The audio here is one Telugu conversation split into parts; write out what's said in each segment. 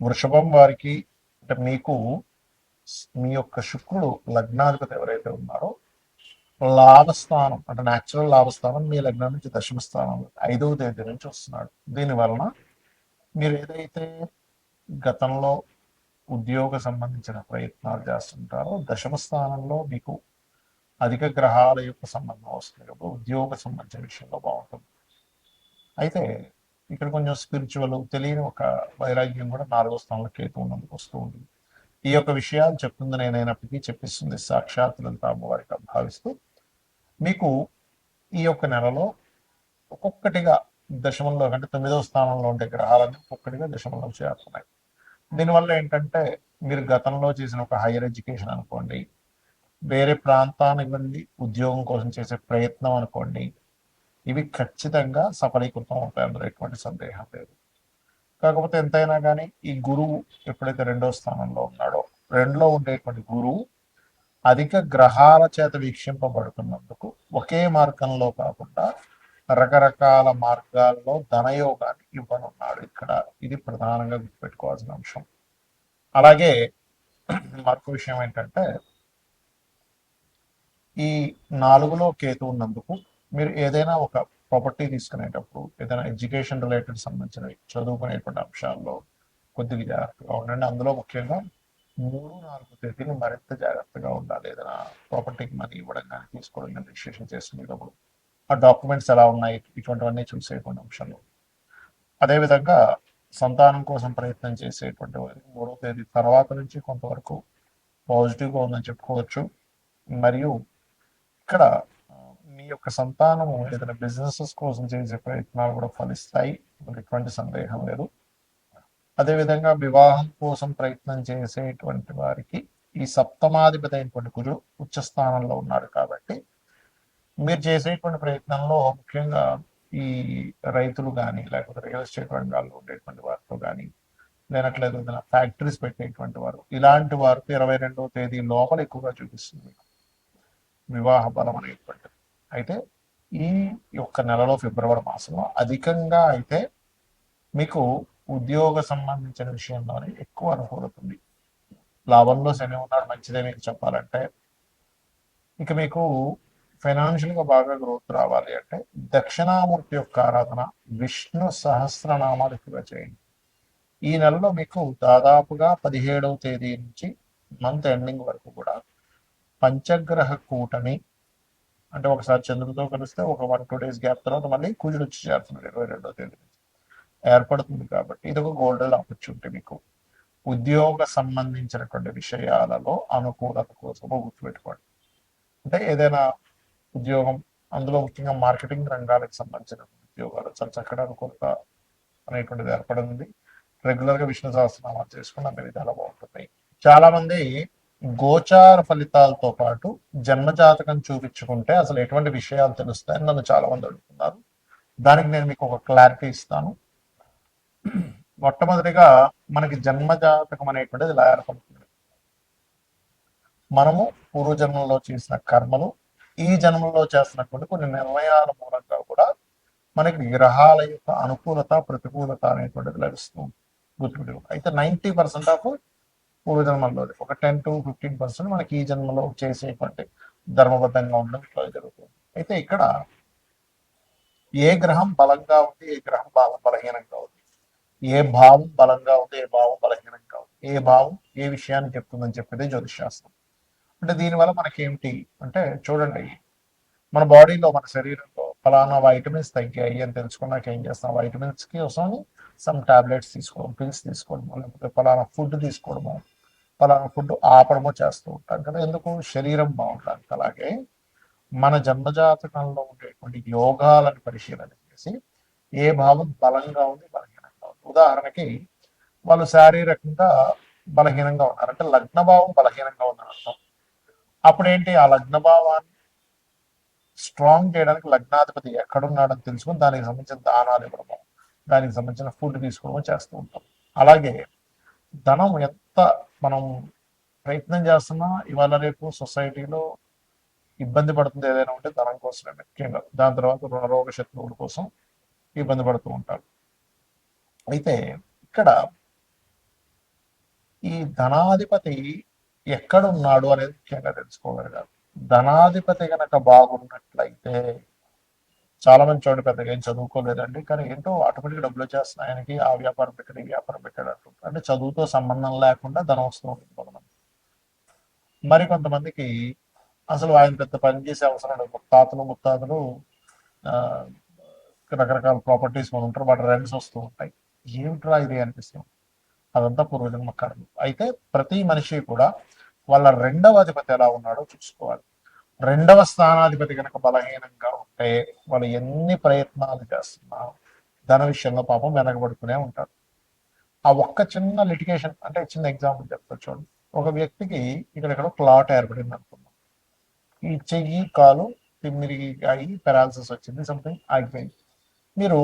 వృషభం వారికి అంటే మీకు మీ యొక్క శుక్రుడు లగ్నాధిపతి ఎవరైతే ఉన్నారో లాభస్థానం అంటే న్యాచురల్ లాభస్థానం మీ లగ్నం నుంచి దశమ స్థానం ఐదవ తేదీ నుంచి వస్తున్నాడు. దీని వలన మీరు ఏదైతే గతంలో ఉద్యోగ సంబంధించిన ప్రయత్నాలు చేస్తుంటారో దశమ స్థానంలో మీకు అధిక గ్రహాల యొక్క సంబంధం వస్తుంది. కాబట్టి ఉద్యోగ సంబంధించిన విషయంలో బాగుంటుంది. అయితే ఇక్కడ కొంచెం స్పిరిచువల్ తెలియని ఒక వైరాగ్యం కూడా నాలుగో స్థానంలో కేతు ఉన్నందుకు వస్తూ ఉంటుంది. ఈ యొక్క విషయాలు చెప్తుంది నేనైనప్పటికీ చెప్పిస్తుంది సాక్షాత్ అమ్మవారికి భావిస్తూ. మీకు ఈ యొక్క నెలలో ఒక్కొక్కటిగా దశమంలో అంటే తొమ్మిదవ స్థానంలో ఉండే గ్రహాలన్నీ ఒక్కొక్కటిగా దశమంలో చేరుతున్నాయి. దీనివల్ల ఏంటంటే మీరు గతంలో చేసిన ఒక హైయర్ ఎడ్యుకేషన్ అనుకోండి వేరే ప్రాంతానికి వెళ్ళి ఉద్యోగం కోసం చేసే ప్రయత్నం అనుకోండి ఇవి ఖచ్చితంగా సఫలీకృతం అవుతాయి అందులో ఎటువంటి సందేహం లేదు. కాకపోతే ఎంతైనా కానీ ఈ గురువు ఎప్పుడైతే రెండో స్థానంలో ఉన్నాడో రెండులో ఉండేటువంటి గురువు అధిక గ్రహాల చేత వీక్షింపబడుతున్నందుకు ఒకే మార్గంలో కాకుండా రకరకాల మార్గాల్లో ధనయోగాన్ని ఇవ్వనున్నాడు ఇక్కడ. ఇది ప్రధానంగా గుర్తుపెట్టుకోవాల్సిన అంశం. అలాగే మరొక విషయం ఏంటంటే ఈ నాలుగులో కేతు ఉన్నందుకు మీరు ఏదైనా ఒక ప్రాపర్టీ తీసుకునేటప్పుడు ఏదైనా ఎడ్యుకేషన్ రిలేటెడ్ సంబంధించినవి చదువుకునేటువంటి అంశాల్లో కొద్దిగా జాగ్రత్తగా ఉండండి. అందులో ముఖ్యంగా మూడు నాలుగు తేదీలు మరింత జాగ్రత్తగా ఉండాలి. ఏదైనా ప్రాపర్టీకి మనీ ఇవ్వడం కానీ తీసుకోవడం కానీ రిజిస్ట్రేషన్ చేసుకునేటప్పుడు ఆ డాక్యుమెంట్స్ ఎలా ఉన్నాయి ఇటువంటివన్నీ చూసేటువంటి అంశాలు. అదేవిధంగా సంతానం కోసం ప్రయత్నం చేసేటువంటి వారికి మూడో తేదీ తర్వాత నుంచి కొంతవరకు పాజిటివ్గా ఉందని చెప్పుకోవచ్చు. మరియు ఇక్కడ యొక్క సంతానము ఏదైనా బిజినెసెస్ కోసం చేసే ప్రయత్నాలు కూడా ఫలిస్తాయి. ఎటువంటి సందేహం లేదు. అదేవిధంగా వివాహం కోసం ప్రయత్నం చేసేటువంటి వారికి ఈ సప్తమాధిపతి అయినటువంటి గురు ఉచ్చ స్థానంలో ఉన్నాడు కాబట్టి మీరు చేసేటువంటి ప్రయత్నంలో ముఖ్యంగా ఈ రైతులు కానీ లేకపోతే రియల్ ఎస్టేట్ రంగాల్లో ఉండేటువంటి వారితో కానీ లేనట్లేదు ఏదైనా ఫ్యాక్టరీస్ పెట్టేటువంటి వారు ఇలాంటి వారికి ఇరవై రెండవ తేదీ లోపల ఎక్కువగా చూపిస్తుంది. వివాహ బలం అనేటువంటి అయితే ఈ యొక్క నెలలో ఫిబ్రవరి మాసంలో అధికంగా అయితే మీకు ఉద్యోగ సంబంధించిన విషయంలోనే ఎక్కువ అనుకూలత ఉంది. లాభంలో శని ఉన్నాడు మంచిదే మీకు చెప్పాలంటే. ఇక మీకు ఫైనాన్షియల్గా బాగా గ్రోత్ రావాలి అంటే దక్షిణామూర్తి యొక్క ఆరాధన విష్ణు సహస్రనామాలు ఎక్కువగా చేయండి. ఈ నెలలో మీకు దాదాపుగా పదిహేడవ తేదీ నుంచి మంత్ ఎండింగ్ వరకు కూడా పంచగ్రహ కూటమి అంటే ఒకసారి చంద్రుడితో కలిస్తే ఒక వన్ టూ డేస్ గ్యాప్ తర్వాత మళ్ళీ కుజుడు వచ్చి చేరుతున్నాడు ఇరవై రెండో తేదీ ఏర్పడుతుంది కాబట్టి ఇది ఒక గోల్డెన్ ఆపర్చునిటీ మీకు. ఉద్యోగ సంబంధించినటువంటి విషయాలలో అనుకూలత కోసం గుర్తుపెట్టుకోండి. అంటే ఏదైనా ఉద్యోగం అందులో ముఖ్యంగా మార్కెటింగ్ రంగాలకు సంబంధించిన ఉద్యోగాలు చాలా చక్కటి అనుకూలత అనేటువంటిది ఏర్పడింది. రెగ్యులర్గా విష్ణు సహస్రనామాలు చేసుకుని అన్ని విధాలు బాగుంటుంది. చాలా మంది గోచార ఫలితాలతో పాటు జన్మజాతకం చూపించుకుంటే అసలు ఎటువంటి విషయాలు తెలుస్తాయని నన్ను చాలా మంది అడుగుతున్నారు. దానికి నేను మీకు ఒక క్లారిటీ ఇస్తాను. మొట్టమొదటిగా మనకి జన్మజాతకం అనేటువంటిది ఇలా ఏర్పడుతుంది. మనము పూర్వజన్మలో చేసిన కర్మలు ఈ జన్మలో చేస్తున్నటువంటి కొన్ని నిర్ణయాల మూలంగా కూడా మనకి గ్రహాల యొక్క అనుకూలత ప్రతికూలత అనేటువంటిది లభిస్తుంది గుర్తుపెట్టుకో. అయితే నైంటీ పర్సెంట్ ఆఫ్ పూర్వజన్మల్లో ఒక టెన్ టు ఫిఫ్టీన్ పర్సెంట్ మనకి ఈ జన్మలో చేసేటువంటి ధర్మబద్ధంగా ఉండడం ఇట్లా జరుగుతుంది. అయితే ఇక్కడ ఏ గ్రహం బలంగా ఉంది ఏ గ్రహం బల బలహీనంగా ఉంది? ఏ భావం బలంగా ఉంది ఏ భావం బలహీనంగా ఉంది? ఏ భావం ఏ విషయాన్ని చెప్తుందని చెప్పేది జ్యోతిషాస్త్రం అంటే దీనివల్ల మనకేమిటి అంటే చూడండి మన బాడీలో మన శరీరంలో ఫలానా వైటమిన్స్ తగ్గాయి అని తెలుసుకున్నాక ఏం చేస్తాం? వైటమిన్స్కి కోసం సమ్ టాబ్లెట్స్ తీసుకోవడం పిల్స్ తీసుకోవడమో లేకపోతే ఫలానా ఫుడ్ తీసుకోవడము ఫలానా ఫుడ్ ఆపడము చేస్తూ ఉంటాం కదా. ఎందుకు? శరీరం బాగుండడానికి అలాగే మన జన్మజాతకంలో ఉండేటువంటి యోగాలను పరిశీలన చేసి ఏ భావం బలంగా ఉంది బలహీనంగా ఉంది. ఉదాహరణకి వాళ్ళు శారీరకంగా బలహీనంగా ఉన్నారు. అంటే లగ్న భావం బలహీనంగా ఉందని అర్థం. అప్పుడేంటి? ఆ లగ్న భావాన్ని స్ట్రాంగ్ చేయడానికి లగ్నాధిపతి ఎక్కడున్నాడని తెలుసుకుని దానికి సంబంధించిన దానాలు ఇవ్వడము దానికి సంబంధించిన ఫుడ్ తీసుకోవడం చేస్తూ ఉంటాం. అలాగే ధనం ఎంత మనం ప్రయత్నం చేస్తున్నా ఇవాళ రేపు సొసైటీలో ఇబ్బంది పడుతుంది ఏదైనా ఉంటే ధనం కోసమే ముఖ్యంగా. దాని తర్వాత రుణరోగ శత్రువుల కోసం ఇబ్బంది పడుతూ ఉంటారు. అయితే ఇక్కడ ఈ ధనాధిపతి ఎక్కడ ఉన్నాడు అనేది ముఖ్యంగా తెలుసుకోగలగాలి. ధనాధిపతి కనుక బాగున్నట్లయితే చాలా మంది చూడండి పెద్దగా ఏం చదువుకోలేదండి. కానీ ఏంటో ఆటోమేటిక్ డబ్బులు వచ్చేస్తున్నాయి. ఆయనకి ఆ వ్యాపారం పెట్టాడు ఈ వ్యాపారం పెట్టాడు అంటుంటారు అంటే చదువుతో సంబంధం లేకుండా ధనం వస్తూ ఉంటుంది కొంతమంది. మరి కొంతమందికి అసలు ఆయన పెద్ద పని చేసే అవసరం లేదు. ముత్తాతలు ముత్తాతలు ఆ, రకరకాల ప్రాపర్టీస్ మనం ఉంటారు. వాటి రెంట్స్ వస్తూ ఉంటాయి. ఏమిట్రా ఇది అనిపిస్తుంది అదంతా పూర్వజన్మ కర్మ. అయితే ప్రతి మనిషి కూడా వాళ్ళ రెండవ అధిపతి ఎలా ఉన్నాడో చూసుకోవాలి. రెండవ స్థానాధిపతి కనుక బలహీనంగా ఉంటే వాళ్ళు ఎన్ని ప్రయత్నాలు చేస్తున్నా ధన విషయంలో పాపం వెనకబడుకునే ఉంటారు. ఆ ఒక్క చిన్న లిటిగేషన్ అంటే చిన్న ఎగ్జాంపుల్ చెప్తా చూడండి. ఒక వ్యక్తికి ఇక్కడ ఇక్కడ క్లాట్ ఏర్పడింది అనుకుందాం. ఈ చెయ్యి కాలు తిమ్మిరిగి అయ్యి పెరాలసిస్ వచ్చింది సంథింగ్ ఆగిపోయింది. మీరు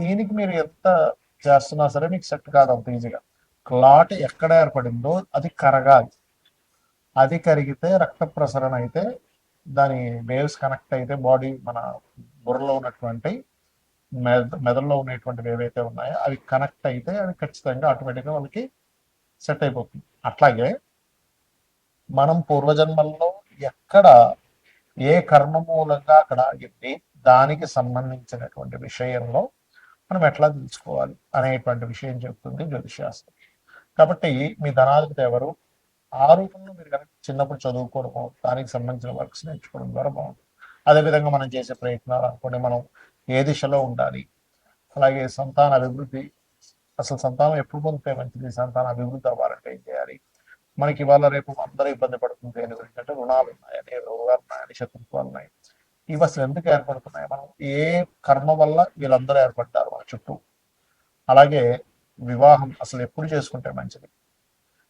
దీనికి మీరు ఎంత చేస్తున్నా సరే మీకు సెట్ కాదు అంత ఈజీగా క్లాట్ ఎక్కడ ఏర్పడిందో అది కరగాలి. అది కరిగితే రక్త ప్రసరణ అయితే దాని వేవ్స్ కనెక్ట్ అయితే బాడీ మన బుర్రలో ఉన్నటువంటి మెద మెదడులో ఉన్నటువంటివి ఏవైతే ఉన్నాయో అవి కనెక్ట్ అయితే అవి ఖచ్చితంగా ఆటోమేటిక్గా వాళ్ళకి సెట్ అయిపోతుంది. అట్లాగే మనం పూర్వజన్మల్లో ఎక్కడ ఏ కర్మ మూలంగా అక్కడ ఆగింది దానికి సంబంధించినటువంటి విషయంలో మనం ఎట్లా తెలుసుకోవాలి అనేటువంటి విషయం చెప్తుంది జ్యోతిశాస్త్రం కాబట్టి మీ ధనాధిపతి ఎవరు? ఆ రూపంలో మీరు కనుక చిన్నప్పుడు చదువుకోవడం దానికి సంబంధించిన వర్క్స్ నేర్చుకోవడం ద్వారా బాగుంటుంది. అదేవిధంగా మనం చేసే ప్రయత్నాలు అనుకోండి మనం ఏ దిశలో ఉండాలి అలాగే సంతాన అభివృద్ధి అసలు సంతానం ఎప్పుడు పొందితే మంచిది సంతాన అభివృద్ధి అవ్వాలంటే ఏం చేయాలి? మనకి ఇవాళ రేపు అందరూ ఇబ్బంది పడుతుంది దేని గురించి అంటే రుణాలు ఉన్నాయని రోగాలు ఉన్నాయని శత్రుత్వాలు ఉన్నాయి. ఇవి అసలు ఎందుకు ఏర్పడుతున్నాయి? మనం ఏ కర్మ వల్ల వీళ్ళందరూ ఏర్పడ్డారు మన చుట్టూ? అలాగే వివాహం అసలు ఎప్పుడు చేసుకుంటే మంచిది?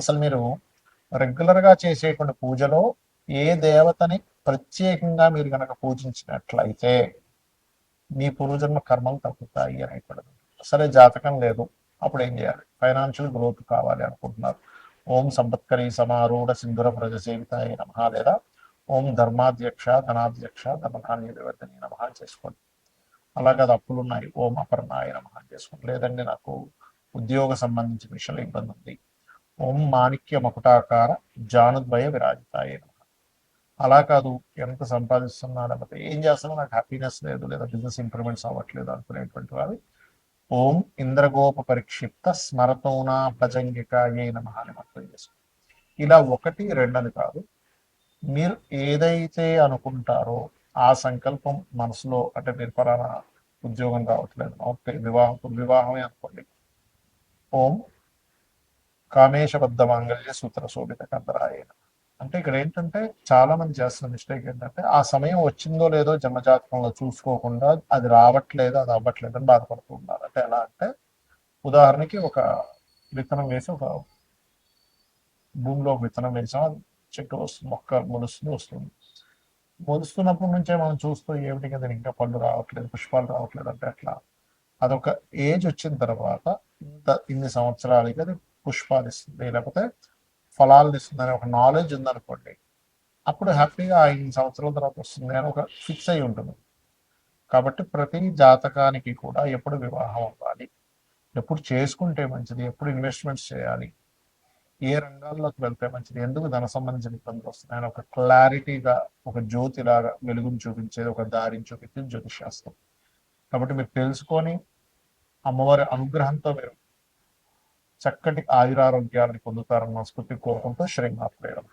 అసలు మీరు రెగ్యులర్గా చేసేటువంటి పూజలో ఏ దేవతని ప్రత్యేకంగా మీరు కనుక పూజించినట్లయితే మీ పూర్వజన్మ కర్మలు తగ్గుతాయి అనేటువంటిది సరే జాతకం లేదు. అప్పుడు ఏం చేయాలి? ఫైనాన్షియల్ గ్రోత్ కావాలి అనుకుంటున్నారు. ఓం సంపత్కరి సమారూఢ సింధుర ప్రజ సేవితాయ నమ లేదా ఓం ధర్మాధ్యక్ష ధనాధ్యక్ష ధర్మధాన్య వివర్ధని నమ చేసుకోండి. అలాగే అది అప్పులు ఉన్నాయి ఓం అపర్ణాయ నమ చేసుకోండి. లేదండి నాకు ఉద్యోగ సంబంధించిన విషయంలో ఇబ్బంది ఉంది. ఓం మాణిక్య మకుటాకార జానుద్వయ విరాజితాయ అలా కాదు ఎంత సంపాదిస్తున్నా లేకపోతే ఏం చేస్తున్నా నాకు హ్యాపీనెస్ లేదు లేదా బిజినెస్ ఇంప్రూవ్మెంట్స్ అవ్వట్లేదు అనుకునేటువంటి వారు ఓం ఇంద్రగోప పరిక్షిప్త స్మరతోనా భజంగిక ఏ నమ అని మంత్రం చేసుకోండి. ఇలా ఒకటి రెండని కాదు. మీరు ఏదైతే అనుకుంటారో ఆ సంకల్పం మనసులో అంటే మీరు పరాన ఉద్యోగం రావట్లేదు ఓకే వివాహం వివాహమే అనుకోండి. ఓం కామేశబద్ధ మాంగళ్య సూత్ర శోభిత కందరాయ అంటే ఇక్కడ ఏంటంటే చాలా మంది చేస్తున్న మిస్టేక్ ఏంటంటే ఆ సమయం వచ్చిందో లేదో జన్మజాతకంలో చూసుకోకుండా అది రావట్లేదు అది అవ్వట్లేదు అని బాధపడుతూ ఉన్నారు. అంటే ఎలా అంటే ఉదాహరణకి ఒక విత్తనం వేసి ఒక భూమిలో ఒక విత్తనం వేసాం చెట్టు వస్తుంది మొక్క మొలుస్తుంది వస్తుంది. మొలుస్తున్నప్పటి నుంచే మనం చూస్తూ ఏమిటి కదా ఇంకా పళ్ళు రావట్లేదు పుష్పాలు రావట్లేదు అంటే అట్లా. అదొక ఏజ్ వచ్చిన తర్వాత ఇంత ఇన్ని సంవత్సరాలకి అది పుష్పాలు ఇస్తుంది లేకపోతే ఫలాలు ఇస్తుంది అనే ఒక నాలెడ్జ్ ఉందనుకోండి అప్పుడు హ్యాపీగా ఐదు సంవత్సరాల తర్వాత వస్తుంది అని ఒక ఫిక్స్ అయి ఉంటుంది. కాబట్టి ప్రతి జాతకానికి కూడా ఎప్పుడు వివాహం అవ్వాలి ఎప్పుడు చేసుకుంటే మంచిది ఎప్పుడు ఇన్వెస్ట్మెంట్స్ చేయాలి ఏ రంగాల్లోకి వెళ్తే మంచిది ఎందుకు ధన సంబంధించిన ఇబ్బందులు వస్తున్నాయని ఒక క్లారిటీగా ఒక జ్యోతిలాగా వెలుగును చూపించేది ఒక దారిని చూపించేది జ్యోతిశాస్త్రం కాబట్టి మీరు తెలుసుకొని అమ్మవారి అనుగ్రహంతో మీరు చక్కటి ఆయురారోగ్యాలను పొందుతారన్న స్ఫూర్తి కోరుకుంటూ శ్రీమాత్రేయం